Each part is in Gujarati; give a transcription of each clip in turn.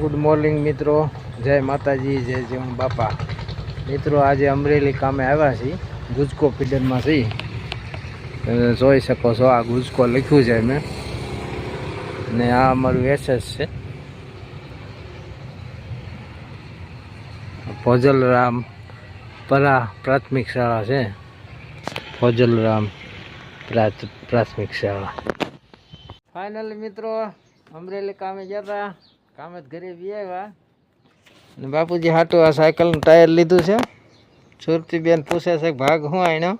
ગુડ મોર્નિંગ મિત્રો. જય માતાજી, જય જય બાપા. મિત્રો, આજે અમરેલી કામે આવ્યા છીએ. ગુજકો ફીડરમાં છીએ. તમે જોઈ શકો છો, આ ગુજકો લખ્યું છે મેં ને આ અમારું એસએસ છે. ફોજલરામ પરા પ્રાથમિક શાળા છે. ફોજલરામ પ્રાથ- પ્રાથમિક શાળા. ફાઇનલી મિત્રો, અમરેલી કામે ગયા હતા. કામે જ ઘરે બી આવ્યા. અને બાપુજી હાટું આ સાયકલનું ટાયર લીધું છે. સુરતી બેન પૂછે છે ભાગ શું આણ્યો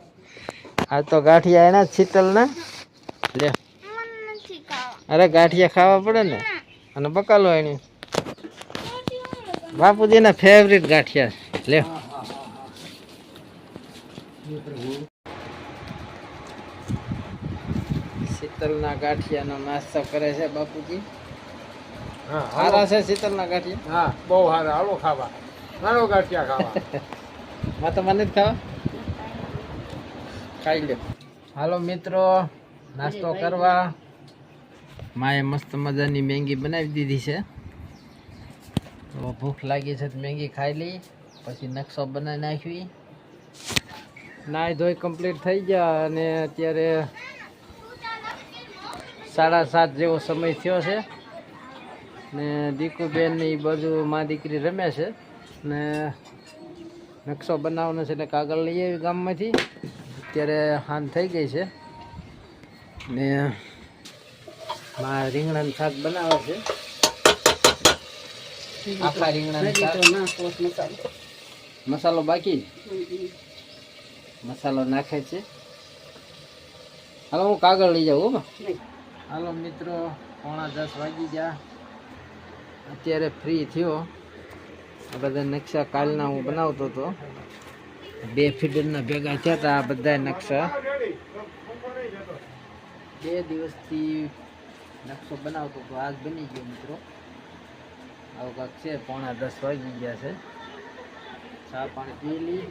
આ તો ગાંઠિયા એના જ શીતલના. લે. અરે ગાંઠિયા ખાવા પડે ને? અને બકાલો આણ્યું બાપુજીના ફેવરિટ ગાંઠિયા. લે. શીતલના ગાંઠિયાનો નાસ્તો કરે છે બાપુજી. હા સારા છે શીતલના ગાંઠિયા? હા બહુ સારા હાલો ખાવા. હાલો ગાંઠિયા ખાવા. માં તો મને જ ખાવા. ખાઈ લે. હાલો મિત્રો નાસ્તો કરવા. માએ મસ્ત મજાની મેંગી બનાવી દીધી છે. તો ભૂખ લાગી છે તો મેંગી ખાઈ લઈ પછી નકશો બનાવી નાખવી. નાહી ધોઈ કમ્પ્લીટ થઈ ગયા અને અત્યારે સાડા સાત જેવો સમય થયો છે. ને દીકુબેન ને એ બાજુ મા દીકરી રમે છે. ને નકશો બનાવવાનો છે એટલે કાગળ લઈ આવી ગામમાંથી. અત્યારે હાન થઈ ગઈ છે. ને માં રીંગણાનું શાક બનાવે છે. આખા રીંગણા મસાલો બાકી? મસાલો નાખે છે. હાલો હું કાગળ લઈ જાઉં હો. હાલો મિત્રો પોણા દસ વાગી ગયા. અત્યારે ફ્રી થયો. આ બધા નકશા કાલના હું બનાવતો હતો. બે ફીડરના ભેગા થયા હતા આ બધા નકશા. બે દિવસથી નકશો બનાવતો હતો. આજ બની ગયો મિત્રો. આવું કાંક છે. પોણા દસ વાગી ગયા છે. ચા પાણી પી લઈ